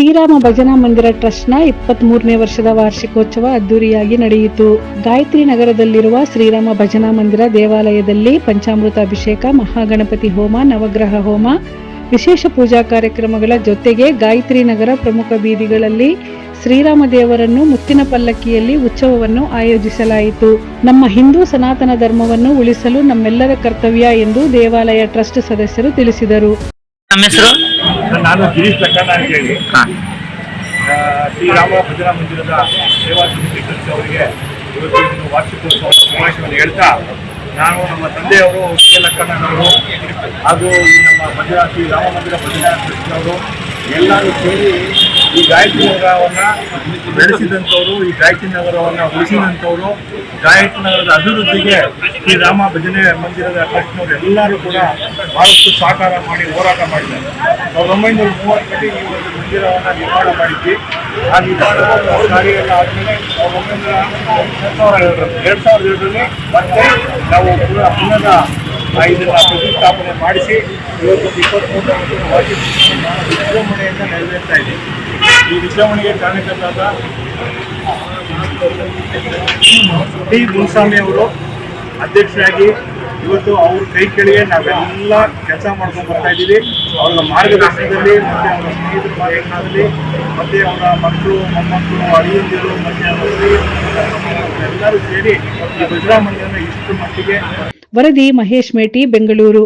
ಶ್ರೀರಾಮ ಭಜನಾ ಮಂದಿರ ಟ್ರಸ್ಟ್ನ ಇಪ್ಪತ್ತ್ ಮೂರನೇ ವರ್ಷದ ವಾರ್ಷಿಕೋತ್ಸವ ಅದ್ದೂರಿಯಾಗಿ ನಡೆಯಿತು. ಗಾಯತ್ರಿ ನಗರದಲ್ಲಿರುವ ಶ್ರೀರಾಮ ಭಜನಾ ಮಂದಿರ ದೇವಾಲಯದಲ್ಲಿ ಪಂಚಾಮೃತ ಅಭಿಷೇಕ, ಮಹಾಗಣಪತಿ ಹೋಮ, ನವಗ್ರಹ ಹೋಮ, ವಿಶೇಷ ಪೂಜಾ ಕಾರ್ಯಕ್ರಮಗಳ ಜೊತೆಗೆ ಗಾಯತ್ರಿ ನಗರ ಪ್ರಮುಖ ಬೀದಿಗಳಲ್ಲಿ ಶ್ರೀರಾಮ ದೇವರನ್ನು ಮುತ್ತಿನ ಪಲ್ಲಕ್ಕಿಯಲ್ಲಿ ಉತ್ಸವವನ್ನು ಆಯೋಜಿಸಲಾಯಿತು. ನಮ್ಮ ಹಿಂದೂ ಸನಾತನ ಧರ್ಮವನ್ನು ಉಳಿಸಲು ನಮ್ಮೆಲ್ಲರ ಕರ್ತವ್ಯ ಎಂದು ದೇವಾಲಯ ಟ್ರಸ್ಟ್ ಸದಸ್ಯರು ತಿಳಿಸಿದರು. ನಮ್ಮ ಹೆಸರು? ನಾನು ಗಿರೀಶ್ ಲಕ್ಕಣ್ಣ ಅಂತ ಹೇಳಿ. ಶ್ರೀರಾಮ ಭಜನಾ ಮಂದಿರದ ಸೇವಾ ಸಮಿತಿ ಅವರಿಗೆ ಇವತ್ತು ವಾರ್ಷಿಕೋತ್ಸವ ಸಮಾವೇಶವನ್ನು ಹೇಳ್ತಾ ನಾನು ನಮ್ಮ ತಂದೆಯವರು ಕೆ ಲಕ್ಕಣ್ಣನವರು ಹಾಗೂ ಈ ನಮ್ಮ ಭಜನಾ ಶ್ರೀರಾಮ ಮಂದಿರ ಭಜನಾ ಅವರು ಎಲ್ಲರೂ ಸೇರಿ ಈ ಗಾಯತ್ರಿ ನಗರವನ್ನು ಬೆಳೆಸಿದಂಥವರು ಈ ಗಾಯತ್ರಿ ನಗರವನ್ನು ಉಳಿಸಿದಂಥವರು, ಗಾಯತ್ರಿ ನಗರದ ಅಭಿವೃದ್ಧಿಗೆ ರಾಮ ಭಜನೆ ಮಂದಿರದ ಟ್ರಸ್ಟ್ನವರು ಎಲ್ಲರೂ ಕೂಡ ಬಹಳಷ್ಟು ಸಹಕಾರ ಮಾಡಿ ಹೋರಾಟ ಮಾಡಿದ್ದಾರೆ. ಸಾವಿರದ ಒಂಬೈನೂರ ಮೂವತ್ತರಲ್ಲಿ ಈ ಒಂದು ಮಂದಿರವನ್ನು ನಿರ್ಮಾಣ ಮಾಡಿದ್ವಿ. ಆ ನಿರ್ಮಾಣ ಕಾರ್ಯ ಎಲ್ಲ ಆದಮೇಲೆ ಸಾವಿರದ ಒಂಬೈನೂರ ಎರಡು ಸಾವಿರದ ಏಳರಲ್ಲಿ ಮತ್ತೆ ನಾವು ಅನ್ನದ ಇದನ್ನ ಪ್ರತಿಷ್ಠಾಪನೆ ಮಾಡಿಸಿ, ಇವತ್ತು ಇಪ್ಪತ್ತ್ಮೂರನೇ ವಾರ್ಷಿಕ ವಿಜೃಂಭಣೆಯಿಂದ ನೆರವೇರ್ತಾ ಇದೆ. ಈ ವಿಜೃಂಭಣೆಗೆ ಕಾರಣಕರ್ತಾದ ಡಿ ಮುನ್ಸ್ವಾಮಿ ಅವರು ಅಧ್ಯಕ್ಷರಾಗಿ ಇವತ್ತು ಅವ್ರ ಕೈ ಕೆಳಗೆ ನಾವೆಲ್ಲ ಕೆಲಸ ಮಾಡ್ಕೊಂಡು ಬರ್ತಾ ಇದ್ದೀವಿ. ಅವರ ಮಾರ್ಗದರ್ಶನದಲ್ಲಿ ಮತ್ತು ಅವರ ಸ್ನೇಹಿತರ ಮಾರ್ಗದರ್ಶನದಲ್ಲಿ ಮತ್ತು ಅವರ ಮಕ್ಕಳು, ಮೊಮ್ಮಕ್ಕಳು, ಅಳಿಯಂದಿರು, ಮತ್ತೆ ಅವರ ಎಲ್ಲರೂ ಸೇರಿ ಈ ಮಂದಿರನ ಇಷ್ಟು ಮಟ್ಟಿಗೆ ವರದಿ ಮಹೇಶ್ ಮೇಟಿ, ಬೆಂಗಳೂರು.